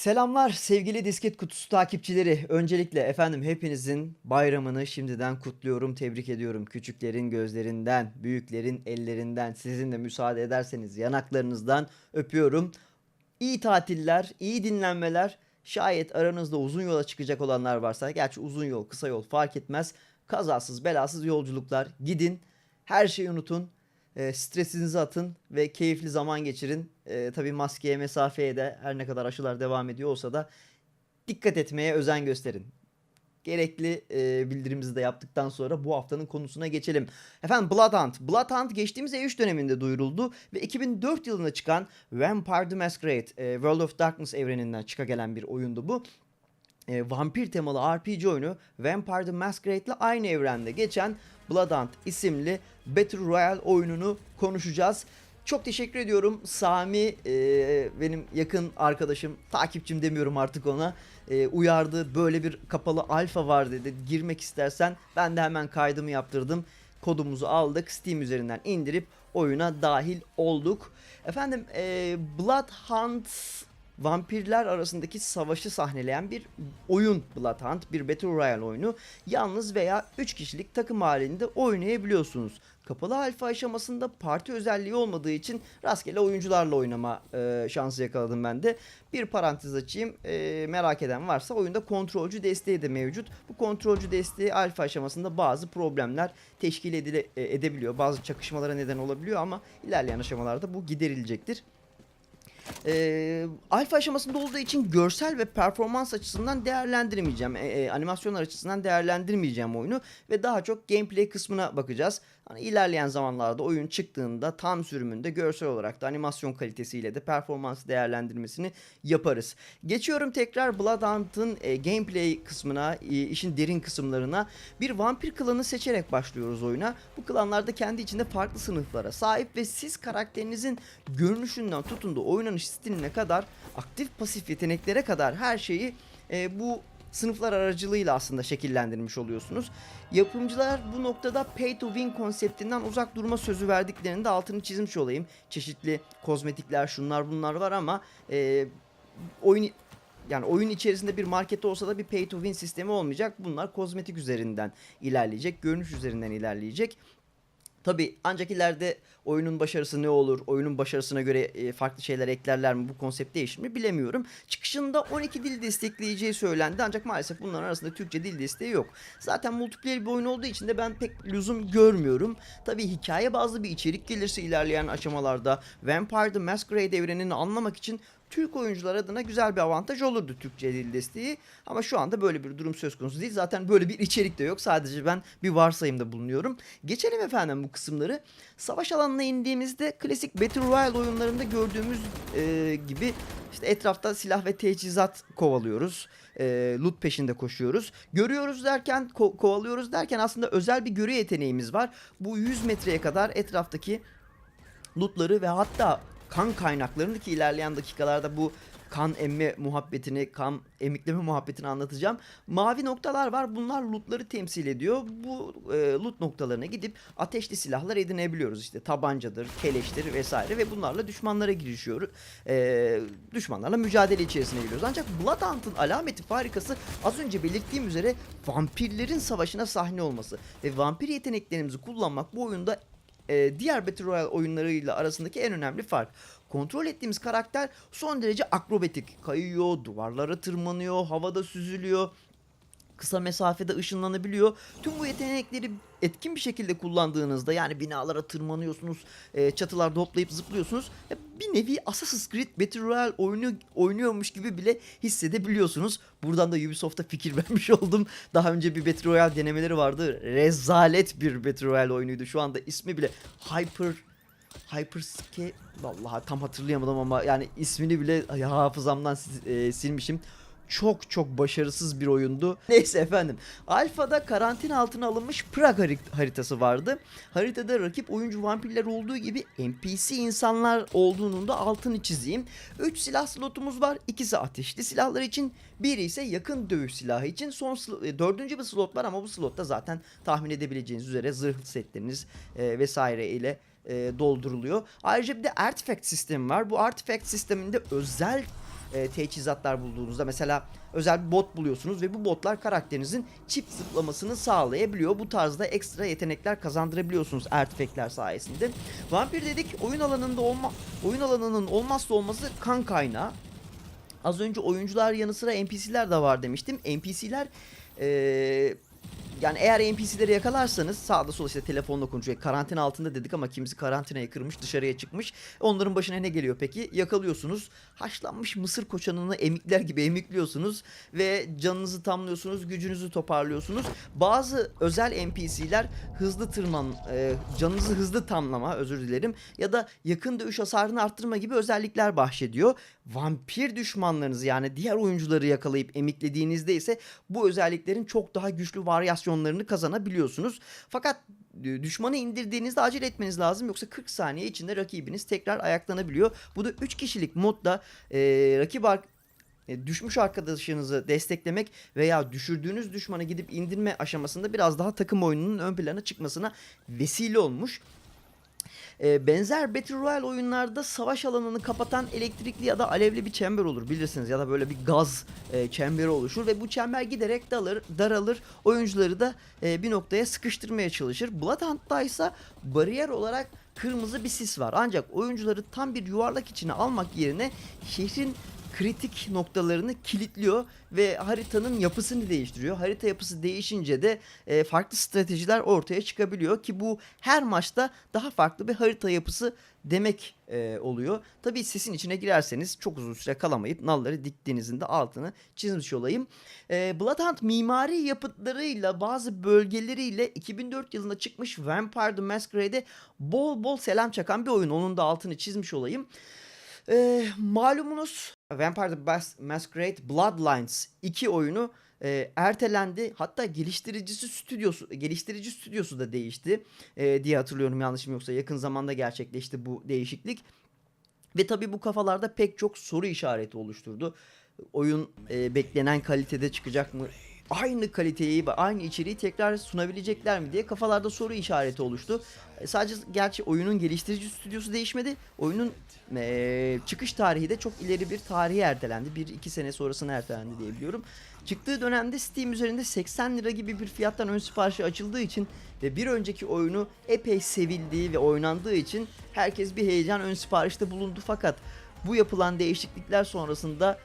Selamlar sevgili disket kutusu takipçileri. Öncelikle efendim hepinizin bayramını şimdiden kutluyorum, tebrik ediyorum. Küçüklerin gözlerinden, büyüklerin ellerinden, sizin de müsaade ederseniz yanaklarınızdan öpüyorum. İyi tatiller, iyi dinlenmeler. Şayet aranızda uzun yola çıkacak olanlar varsa, gerçi uzun yol, kısa yol fark etmez. Kazasız, belasız yolculuklar. Gidin, her şeyi unutun. E, stresinizi atın ve keyifli zaman geçirin. E, tabii maskeye, mesafeye de her ne kadar aşılar devam ediyor olsa da dikkat etmeye özen gösterin. Gerekli e, bildirimizi de yaptıktan sonra bu haftanın konusuna geçelim. Efendim Bloodhunt. Bloodhunt geçtiğimiz E3 döneminde duyuruldu ve 2004 yılında çıkan Vampire the Masquerade, e, World of Darkness evreninden çıka gelen bir oyundu bu e, vampir temalı RPG oyunu Vampire the Masquerade ile aynı evrende geçen Bloodhunt isimli Battle Royale oyununu konuşacağız. Çok teşekkür ediyorum. Sami e, benim yakın arkadaşım, takipçim demiyorum artık ona. e, uyardı. Böyle bir kapalı alfa var dedi. Girmek istersen ben de hemen kaydımı yaptırdım. Kodumuzu aldık. Steam üzerinden indirip oyuna dahil olduk. Efendim e, Bloodhunt vampirler arasındaki savaşı sahneleyen bir oyun Bloodhunt, bir Battle Royale oyunu. Yalnız veya 3 kişilik takım halinde oynayabiliyorsunuz. Kapalı alfa aşamasında parti özelliği olmadığı için rastgele oyuncularla oynama e, şansı yakaladım ben de. Bir parantez açayım. E, merak eden varsa oyunda kontrolcü desteği de mevcut. Bu kontrolcü desteği alfa aşamasında bazı problemler teşkil edile, e, edebiliyor. Bazı çakışmalara neden olabiliyor ama ilerleyen aşamalarda bu giderilecektir. Ee, alfa aşamasında olduğu için görsel ve performans açısından değerlendirmeyeceğim. e, e, animasyonlar açısından değerlendirmeyeceğim oyunu ve daha çok gameplay kısmına bakacağız. Hani ilerleyen zamanlarda oyun çıktığında tam sürümünde görsel olarak da animasyon kalitesiyle de performans değerlendirmesini yaparız. Geçiyorum tekrar Bloodhunt'ın e, gameplay kısmına, e, işin derin kısımlarına. Bir vampir klanı seçerek başlıyoruz oyuna. Bu klanlar da kendi içinde farklı sınıflara sahip ve siz karakterinizin görünüşünden tutun da oynanış stiline kadar aktif pasif yeteneklere kadar her şeyi e, bu sınıflar aracılığıyla aslında şekillendirmiş oluyorsunuz. Yapımcılar bu noktada pay to win konseptinden uzak durma sözü verdiklerinde altını çizmiş olayım. Çeşitli kozmetikler şunlar bunlar var ama e, oyun yani oyun içerisinde bir market olsa da bir pay to win sistemi olmayacak. Bunlar kozmetik üzerinden ilerleyecek, görünüş üzerinden ilerleyecek. Tabi ancak ileride oyunun başarısı ne olur, oyunun başarısına göre e, farklı şeyler eklerler mi, bu konsept değişir mi bilemiyorum. Çıkışında 12 dil destekleyeceği söylendi ancak maalesef bunların arasında Türkçe dil desteği yok. Zaten multiplayer bir oyun olduğu için de ben pek lüzum görmüyorum. Tabi hikaye bazlı bir içerik gelirse ilerleyen aşamalarda Vampire the Masquerade evrenini anlamak için Türk oyuncular adına güzel bir avantaj olurdu Türkçe dil desteği. Ama şu anda böyle bir durum söz konusu değil. Zaten böyle bir içerik de yok. Sadece ben bir varsayımda bulunuyorum. Geçelim efendim bu kısımları. Savaş alanına indiğimizde klasik Battle Royale oyunlarında gördüğümüz e, gibi işte etrafta silah ve teçhizat kovalıyoruz. E, loot peşinde koşuyoruz. Görüyoruz derken, ko- kovalıyoruz derken aslında özel bir görü yeteneğimiz var. Bu 100 metreye kadar etraftaki lootları ve hatta kan kaynaklarını ki ilerleyen dakikalarda bu kan emme muhabbetini, kan emikleme muhabbetini anlatacağım. Mavi noktalar var. Bunlar lootları temsil ediyor. Bu e, loot noktalarına gidip ateşli silahlar edinebiliyoruz. İşte tabancadır, keleştir vesaire ve bunlarla düşmanlara girişiyoruz. E, düşmanlarla mücadele içerisine giriyoruz. Ancak Bloodhunt'ın alameti farikası az önce belirttiğim üzere vampirlerin savaşına sahne olması ve vampir yeteneklerimizi kullanmak bu oyunda e, diğer Battle Royale oyunlarıyla arasındaki en önemli fark. Kontrol ettiğimiz karakter son derece akrobatik. Kayıyor, duvarlara tırmanıyor, havada süzülüyor. Kısa mesafede ışınlanabiliyor. Tüm bu yetenekleri etkin bir şekilde kullandığınızda yani binalara tırmanıyorsunuz, e, çatılarda hoplayıp zıplıyorsunuz. E, bir nevi Assassin's Creed Battle Royale oyunu oynuyormuş gibi bile hissedebiliyorsunuz. Buradan da Ubisoft'a fikir vermiş oldum. Daha önce bir Battle Royale denemeleri vardı. Rezalet bir Battle Royale oyunuydu. Şu anda ismi bile Hyper Hyperscape vallahi tam hatırlayamadım ama yani ismini bile hafızamdan e, silmişim. Çok çok başarısız bir oyundu. Neyse efendim. Alfa'da karantina altına alınmış Prag hari- haritası vardı. Haritada rakip oyuncu vampirler olduğu gibi NPC insanlar olduğunun da altını çizeyim. 3 silah slotumuz var. İkisi ateşli silahlar için. Biri ise yakın dövüş silahı için. Son e, dördüncü bir slot var ama bu slotta zaten tahmin edebileceğiniz üzere zırh setleriniz e, vesaire ile e, dolduruluyor. Ayrıca bir de artifact sistemi var. Bu artifact sisteminde özel e, teçhizatlar bulduğunuzda mesela özel bir bot buluyorsunuz ve bu botlar karakterinizin çift zıplamasını sağlayabiliyor. Bu tarzda ekstra yetenekler kazandırabiliyorsunuz artifactler sayesinde. Vampir dedik oyun alanında olma oyun alanının olmazsa olmazı kan kaynağı. Az önce oyuncular yanı sıra NPC'ler de var demiştim. NPC'ler eee yani eğer NPC'leri yakalarsanız sağda solda işte telefonla konuşuyor. Karantina altında dedik ama kimisi karantinayı kırmış dışarıya çıkmış. Onların başına ne geliyor peki? Yakalıyorsunuz. Haşlanmış mısır koçanını emikler gibi emikliyorsunuz. Ve canınızı tamlıyorsunuz. Gücünüzü toparlıyorsunuz. Bazı özel NPC'ler hızlı tırman, e, canınızı hızlı tamlama özür dilerim. Ya da yakın dövüş hasarını arttırma gibi özellikler bahşediyor. Vampir düşmanlarınızı yani diğer oyuncuları yakalayıp emiklediğinizde ise bu özelliklerin çok daha güçlü varyasyonlarını kazanabiliyorsunuz. Fakat e, düşmanı indirdiğinizde acele etmeniz lazım yoksa 40 saniye içinde rakibiniz tekrar ayaklanabiliyor. Bu da 3 kişilik modda e, rakip e, düşmüş arkadaşınızı desteklemek veya düşürdüğünüz düşmanı gidip indirme aşamasında biraz daha takım oyununun ön plana çıkmasına vesile olmuş. E, benzer Battle Royale oyunlarda savaş alanını kapatan elektrikli ya da alevli bir çember olur bilirsiniz. Ya da böyle bir gaz e, çemberi oluşur ve bu çember giderek dalır, daralır. Oyuncuları da e, bir noktaya sıkıştırmaya çalışır. Bloodhunt'ta ise bariyer olarak kırmızı bir sis var. Ancak oyuncuları tam bir yuvarlak içine almak yerine şehrin kritik noktalarını kilitliyor ve haritanın yapısını değiştiriyor. Harita yapısı değişince de e, farklı stratejiler ortaya çıkabiliyor ki bu her maçta daha farklı bir harita yapısı demek e, oluyor. Tabii sesin içine girerseniz çok uzun süre kalamayıp nalları diktiğinizin de altını çizmiş olayım. E, Bloodhunt mimari yapıtlarıyla bazı bölgeleriyle 2004 yılında çıkmış Vampire the Masquerade'e bol bol selam çakan bir oyun. Onun da altını çizmiş olayım. E, malumunuz Vampire the Bas- Masquerade Bloodlines 2 oyunu e, ertelendi. Hatta geliştiricisi stüdyosu geliştirici stüdyosu da değişti e, diye hatırlıyorum yanlışım yoksa yakın zamanda gerçekleşti bu değişiklik. Ve tabii bu kafalarda pek çok soru işareti oluşturdu. Oyun e, beklenen kalitede çıkacak mı? Aynı kaliteyi, aynı içeriği tekrar sunabilecekler mi diye kafalarda soru işareti oluştu. E, sadece gerçi oyunun geliştirici stüdyosu değişmedi. Oyunun e, çıkış tarihi de çok ileri bir tarihe ertelendi. Bir iki sene sonrasına ertelendi diye biliyorum. Çıktığı dönemde Steam üzerinde 80 lira gibi bir fiyattan ön siparişi açıldığı için ve bir önceki oyunu epey sevildiği ve oynandığı için herkes bir heyecan ön siparişte bulundu fakat bu yapılan değişiklikler sonrasında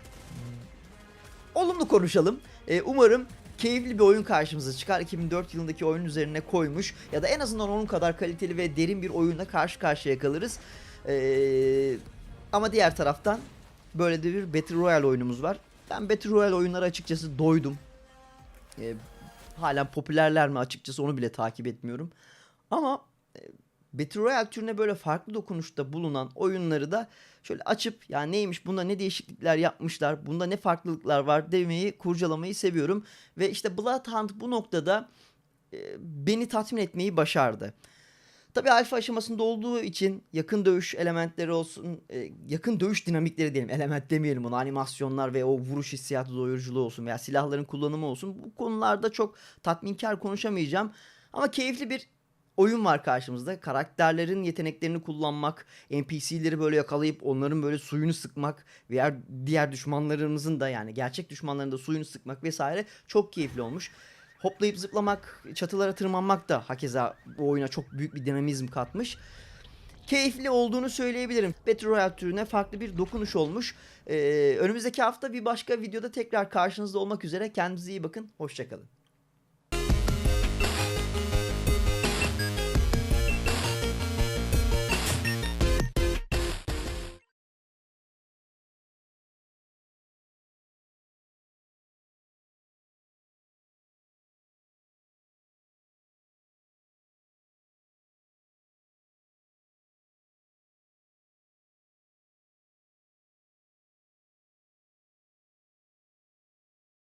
olumlu konuşalım. Ee, umarım keyifli bir oyun karşımıza çıkar. 2004 yılındaki oyunun üzerine koymuş ya da en azından onun kadar kaliteli ve derin bir oyunla karşı karşıya kalırız. Ee, ama diğer taraftan böyle de bir Battle Royale oyunumuz var. Ben Battle Royale oyunları açıkçası doydum. Ee, halen popülerler mi açıkçası onu bile takip etmiyorum. Ama e, Battle Royale türüne böyle farklı dokunuşta bulunan oyunları da şöyle açıp ya neymiş bunda ne değişiklikler yapmışlar, bunda ne farklılıklar var demeyi, kurcalamayı seviyorum. Ve işte Bloodhunt bu noktada e, beni tatmin etmeyi başardı. Tabii alfa aşamasında olduğu için yakın dövüş elementleri olsun, e, yakın dövüş dinamikleri diyelim, element demeyelim ona, animasyonlar ve o vuruş hissiyatı doyuruculuğu olsun veya silahların kullanımı olsun. Bu konularda çok tatminkar konuşamayacağım. Ama keyifli bir oyun var karşımızda. Karakterlerin yeteneklerini kullanmak, NPC'leri böyle yakalayıp onların böyle suyunu sıkmak veya diğer düşmanlarımızın da yani gerçek düşmanların da suyunu sıkmak vesaire çok keyifli olmuş. Hoplayıp zıplamak, çatılara tırmanmak da hakeza bu oyuna çok büyük bir dinamizm katmış. Keyifli olduğunu söyleyebilirim. Battle Royale türüne farklı bir dokunuş olmuş. Ee, önümüzdeki hafta bir başka videoda tekrar karşınızda olmak üzere. Kendinize iyi bakın. Hoşçakalın.